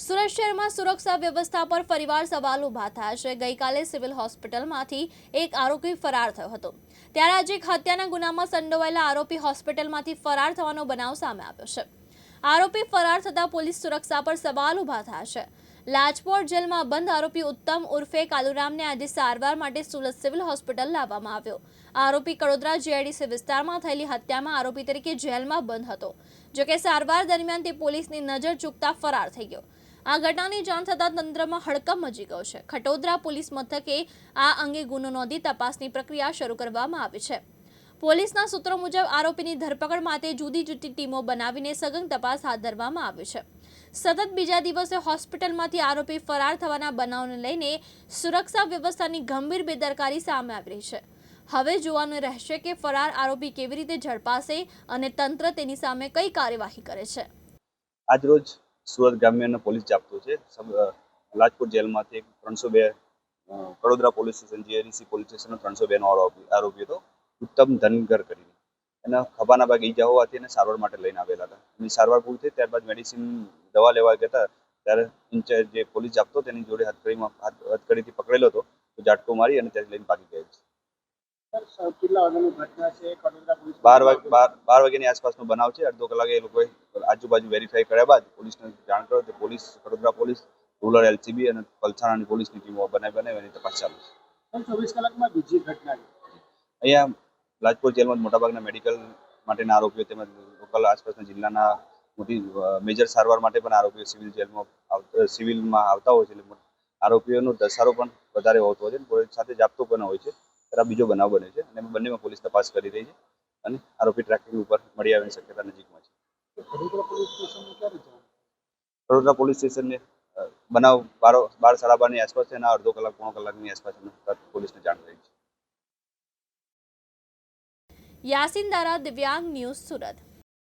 સુરત શહેરમાં સુરક્ષા વ્યવસ્થા પર ફરીવાર સવાલ ઊભા થયા છે. ગઈકાલે સિવિલ હોસ્પિટલમાંથી એક આરોપી ફરાર થયો હતો. ત્યારે આજે એક હત્યાના ગુનામાં સંડોવાયેલા આરોપી હોસ્પિટલમાંથી ફરાર થવાનો બનાવ સામે આવ્યો છે. આરોપી ફરાર થતા પોલીસ સુરક્ષા પર સવાલ ઊભા થયા છે. લાજપોર જેલમાં બંધ આરોપી ઉત્તમ ઉર્ફે કાલુરામને આજે સારવાર માટે સુરત સિવિલ હોસ્પિટલ લાવવામાં આવ્યો. આરોપી કડોદરા જીઆઈડીસી વિસ્તારમાં થયેલી હત્યામાં આરોપી તરીકે જેલમાં બંધ હતો. જોકે સારવાર દરમિયાન તે પોલીસની નજર ચૂકતા ફરાર થઈ ગયો. આ ઘટનાની જાણ થતાં તંત્રમાં હડકંપ મચી ગયો છે. ખટોદરા પોલીસ મથકે આ અંગે ગુનો નોંધી તપાસની પ્રક્રિયા શરૂ કરવામાં આવી છે. પોલીસના સૂત્રો મુજબ આરોપીની ધરપકડ માટે જુદી જુદી ટીમો બનાવીને સઘન તપાસ હાથ ધરવામાં આવી છે. સતત બીજા દિવસે હોસ્પિટલમાંથી આરોપી ફરાર થવાના બનાવને લઈને સુરક્ષા વ્યવસ્થાની ગંભીર બેદરકારી સામે આવી રહી છે. હવે જોવાનું રહેશે કે ફરાર આરોપી કેવી રીતે ઝડપાશે અને તંત્ર તેની સામે કઈ કાર્યવાહી કરે છે. આજરોજ સુરત ગ્રામ્યનો પોલીસ જાપ્તો છે. સબ- જેલમાંથી ત્રણસો બે Kadodara police station GIDC police સ્ટેશનનો ત્રણસો બેનો આરોપી આરોપી હતો. ઉત્તમ ધનગર કરીને. એના ખભાના ભાગ ઈજા હોવાથી એને સારવાર માટે લઈને આવેલા હતા. એની સારવાર પૂરી થઈ ત્યારબાદ મેડિસિન દવા લેવા ગયા ત્યારે ઇન્ચાર્જ જે પોલીસ જાપતો, તેની જોડે હથકડીમાં હાથ- હથકડીથી પકડેલો હતો. તો ઝાટકો મારી અને ત્યારે લઈને ભાગી ગયો છે સર કેટલા વાગ્યાની ઘટના છે કડોદરા પોલીસ બાર વાગે બાર બાર વાગ્યાની આસપાસનો બનાવ છે. અડધો કલાકે એ લોકોએ આજુબાજુ વેરીફાઈ કર્યા બાદ પોલીસને જાણ કરો તો police, Vadodara police, rural LCB અને પલસાણાની પોલીસની ટીમો બનાવી બનાવી એની તપાસ ચાલુ છે. ચોવીસ કલાકમાં બીજી ઘટના અહીંયા લાજપોર જેલમાં મોટાભાગના મેડિકલ માટેના આરોપીઓ તેમજ લોકલ આસપાસના જિલ્લાના મોટી મેજર સારવાર માટે પણ આરોપીઓ સિવિલ જેલમાં સિવિલમાં આવતા હોય છે. એટલે આરોપીઓનો ધસારો પણ વધારે હોતો હોય છે સાથે જાપતો પણ હોય છે. ત્યારે આ બીજો બનાવ બને છે અને બંનેમાં પોલીસ તપાસ કરી રહી છે અને આરોપી ટ્રેકિંગ ઉપર મળી આવવાની શક્યતા નજીકમાં છે. વડોદરા પોલીસ સ્ટેશનને બનાવ બાર બાર સાડા બારની આસપાસ છે અને અડધો કલાક પોણો કલાકની આસપાસ પોલીસને જાણ કરી છે. યાસીન દારા દિવ્યાંગ ન્યૂઝ સુરત.